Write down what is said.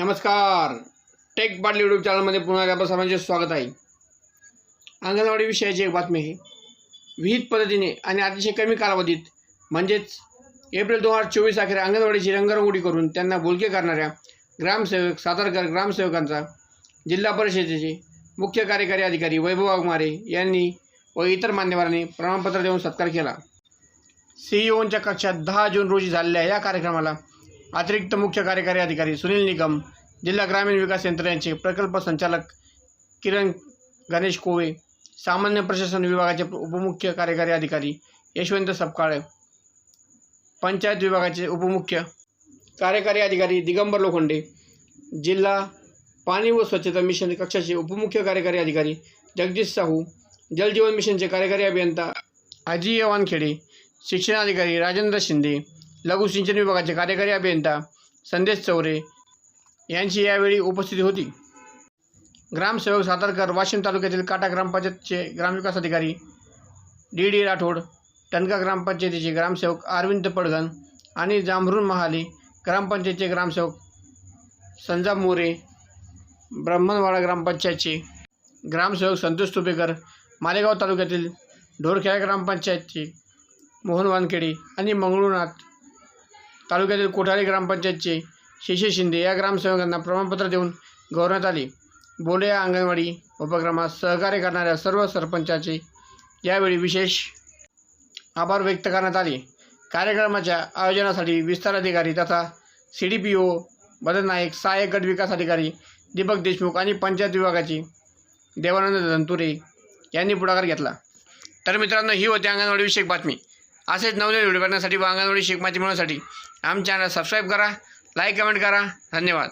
नमस्कार. टेक बाटली यूट्यूब चॅनलमध्ये पुन्हा आपल्या सर्वांचे स्वागत आहे. अंगणवाडी विषयाची एक बातमी आहे. विहित पद्धतीने आणि अतिशय कमी कालावधीत म्हणजेच एप्रिल दोन हजार चोवीस अखेर अंगणवाडीची रंगरंगोटी करून त्यांना बोलके करणाऱ्या ग्रामसेवक सातारकर ग्रामसेवकांचा जिल्हा परिषदेचे मुख्य कार्यकारी अधिकारी वैभव वाघमारे यांनी व इतर मान्यवरांनी प्रमाणपत्र देऊन सत्कार केला. सीईओंच्या कक्षात दहा जून रोजी झालेल्या या कार्यक्रमाला अतिरिक्त मुख्य कार्यकारी अधिकारी सुनील निगम जिल्हा ग्रामीण विकास यंत्रणेचे प्रकल्प संचालक किरण गणेश कोवे सामान्य प्रशासन विभागाचे उपमुख्य कार्यकारी अधिकारी यशवंत सपकाळे पंचायत विभागाचे उपमुख्य कार्यकारी अधिकारी दिगंबर लोखंडे जिल्हा पाणी व स्वच्छता मिशन कक्षाचे उपमुख्य कार्यकारी अधिकारी जगदीश साहू जलजीवन मिशनचे कार्यकारी अभियंता अजिय वानखेडे शिक्षणाधिकारी राजेंद्र शिंदे लघु सिंचन विभागाचे कार्यकारी अभियंता संदेश चौरे यांची यावेळी उपस्थिती होती. ग्रामसेवक सातारकर वाशिम तालुक्यातील काटा ग्रामपंचायतचे ग्रामविकास अधिकारी डी डी राठोड टणका ग्रामपंचायतीचे ग्रामसेवक अरविंद पडगण आणि जांभरून महाले ग्रामपंचायतीचे ग्रामसेवक संजाब मोरे ब्राह्मणवाडा ग्रामपंचायतचे ग्रामसेवक संतोष तुपेकर मालेगाव तालुक्यातील ढोरखेडा ग्रामपंचायतचे मोहन वानखेडे आणि मंगळूनाथ तालुक्यातील कोठारी ग्रामपंचायतचे शिशे शिंदे या ग्रामसेवकांना प्रमाणपत्र देऊन गौरवण्यात आले. बोले या अंगणवाडी उपक्रमात सहकार्य करणाऱ्या सर्व सरपंचाचे यावेळी विशेष आभार व्यक्त करण्यात आले. कार्यक्रमाच्या आयोजनासाठी विस्तार अधिकारी तथा सी डी पी ओ बदल नाईक सहाय्यक गट विकास अधिकारी दीपक देशमुख आणि पंचायत विभागाचे देवानंद धंतुरे यांनी पुढाकार घेतला. तर मित्रांनो ही होती अंगणवाडी बातमी. असेच नवनवीन व्हिडिओ बघण्यासाठी व अंगणवाडी शिक मिळवण्यासाठी आमच्या चॅनल सबस्क्राईब करा लाईक कमेंट करा. धन्यवाद.